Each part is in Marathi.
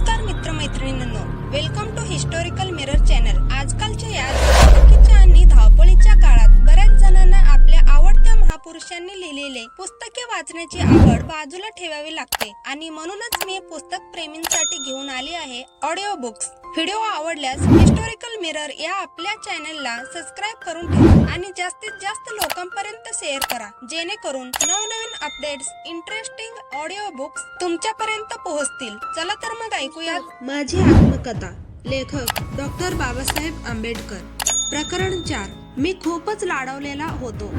buscarme वाचण्याची आवड बाजूला ठेवावी लागते. आणि म्हणूनच मी पुस्तक प्रेमींसाठी घेऊन आली आहे ऑडिओ बुक्स व्हिडिओ आवडल्यास हिस्टॉरिकल मिरर या आपल्या चॅनलला सबस्क्राईब करून ठेवा आणि जास्तीत जास्त लोकांपर्यंत शेअर करा. जेणेकरून नवनवीन अपडेट्स इंटरेस्टिंग ऑडिओ बुक्स तुमच्यापर्यंत पोहोचतील. चला तर मग ऐकूया. माझी आत्मकथा. लेखक डॉक्टर बाबासाहेब आंबेडकर. प्रकरण चार. मी खूपच लाडवलेला होतो.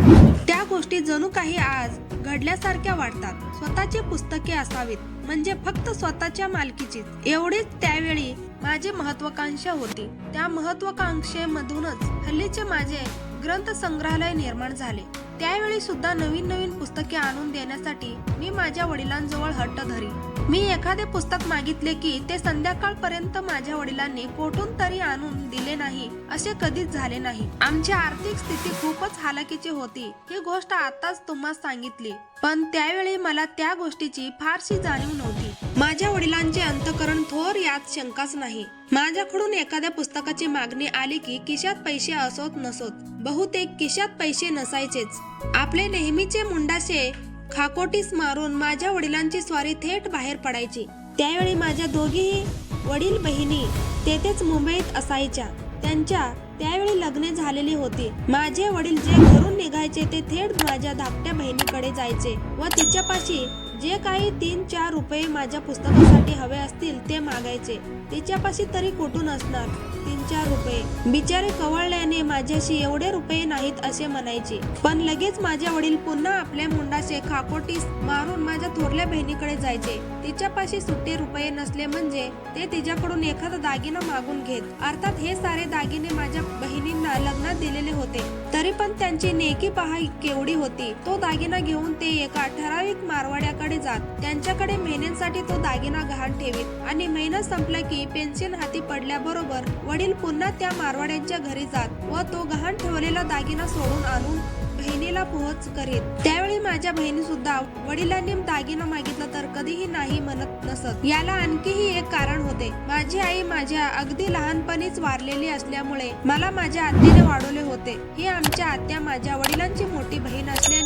त्या गोष्टी जणू काही आज घडल्यासारख्या वाटतात. स्वतःची पुस्तके असावीत म्हणजे फक्त स्वतःच्या मालकीची एवढीच त्यावेळी माझी महत्वाकांक्षा होती. त्या महत्वाकांक्षेमधूनच हल्लीचे माझे ग्रंथ संग्रहालय निर्माण झाले. त्यावेळी सुद्धा नवीन नवीन पुस्तके आणून देण्यासाठी मी माझ्या वडिलांजवळ हट्ट धरी. मी एखादे पुस्तक मागितले की ते संध्याकाळपर्यंत माझ्या वडिलांनी कोठून तरी आणून दिले नाही असे कधीच झाले नाही. आमची आर्थिक स्थिती खूपच हालाकीची होती ही गोष्ट आताच तुम्हाला सांगितली. पण त्यावेळी मला त्या गोष्टीची फारशी जाणीव नव्हती. माझ्या वडिलांचे अंतकरण थोर यात शंकाच नाही. माझ्याकडून एखाद्या पुस्तकाची मागणी आली की किशात पैसे असोत नसोत बहुतेक किशात पैसे नसायचेच. आपले नेहमीचे मुंडाशे खाकोटीस मारून माझ्या वडिलांची स्वारी थेट बाहेर पडायची. त्यावेळी माझ्या दोघीही वडील बहिणी तेथेच मुंबईत असायच्या. त्यांच्या त्यावेळी लग्ने झालेली होती. माझे वडील जे घरून निघायचे ते थेट माझ्या धाकट्या बहिणीकडे जायचे व तिच्यापाशी जे काही तीन चार रुपये माझ्या पुस्तकासाठी हवे असतील ते मागायचे. तिच्यापाशी तरी कुठून असणार? तीन चार रुपये. बिचारे कवळल्याने माझ्याशी एवढे रुपये नाहीत असे म्हणायचे. पण लगेच माझे वडील पुन्हा आपल्या मुंडाचे खाकोटीस मारून माझ्या थोरल्या बहिणीकडे जायचे. तिच्यापाशी सुट्टे रुपये नसले म्हणजे ते तिच्याकडून एखादा दागिना मागून घेत. अर्थात हे सारे दागिने माझ्या बहिणींना लग्नात दिलेले होते. तरी पण त्यांची नेकी पहा केवढी होती. तो दागिना घेऊन ते एका ठराविक मारवाड्याकडे जात. त्यांच्याकडे महिन्यांसाठी तो दागिना गहाण ठेवीत आणि महिना संपला की पेन्शन हाती पडल्याबरोबर वडील पुन्हा त्या मारवाड्यांच्या घरी जात व तो गहाण ठेवलेला दागिना सोडून आणून बहिणीला पोहोच करीत. त्यावेळी माझ्या बहिणी सुद्धा वडिलांनी दागिना मागितला तर कधीही नाही म्हणत नसत. याला आणखीही एक कारण होते. माझी आई माझ्या अगदी लहानपणीच वारलेली असल्यामुळे मला माझ्या आत्याने वाढवले होते. ही आमच्या आत्या माझ्या वडिलांची मोठी बहीण असल्या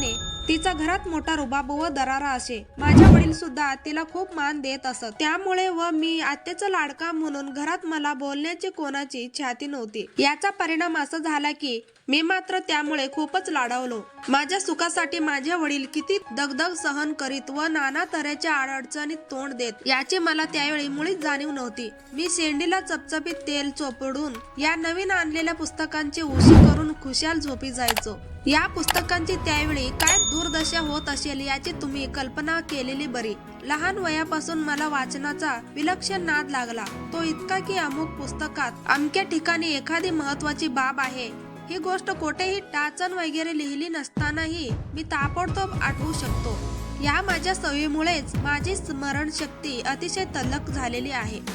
तिचा घरात मोठा रुबाब व दरारा असे. माझ्या वडील सुद्धा तिला खूप मान देत असत. त्यामुळे व मी आत्याचा लाडका म्हणून घरात मला बोलण्याची कोणाची छाती नव्हती. याचा परिणाम असा झाला की मी मात्र त्यामुळे खूपच लाडावलो. माझ्या सुखासाठी माझे वडील किती दगदग सहन करीत व नाना तऱ्हेच्या अडचणीत तोंड देत याची मला त्यावेळी मुळीच जाणीव नव्हती. मी शेंडीला चपचपीत तेल चोपडून या नवीन आणलेल्या पुस्तकांची उशी करून खुशाल झोपी जायचो. या पुस्तकांची त्यावेळी काय दुर्दशा होत असेल याची तुम्ही कल्पना केलेली बरी. लहान वयापासून मला वाचनाचा विलक्षण नाद लागला. तो इतका की अमुक पुस्तकात अमक्या ठिकाणी एखादी महत्वाची बाब आहे. ही गोष्ट कोठेही टाचन वगैरे लिहिली नसतानाही मी ताबडतोब आठवू शकतो. या माझ्या सवयीमुळेच माझी स्मरणशक्ती अतिशय तल्लख झालेली आहे.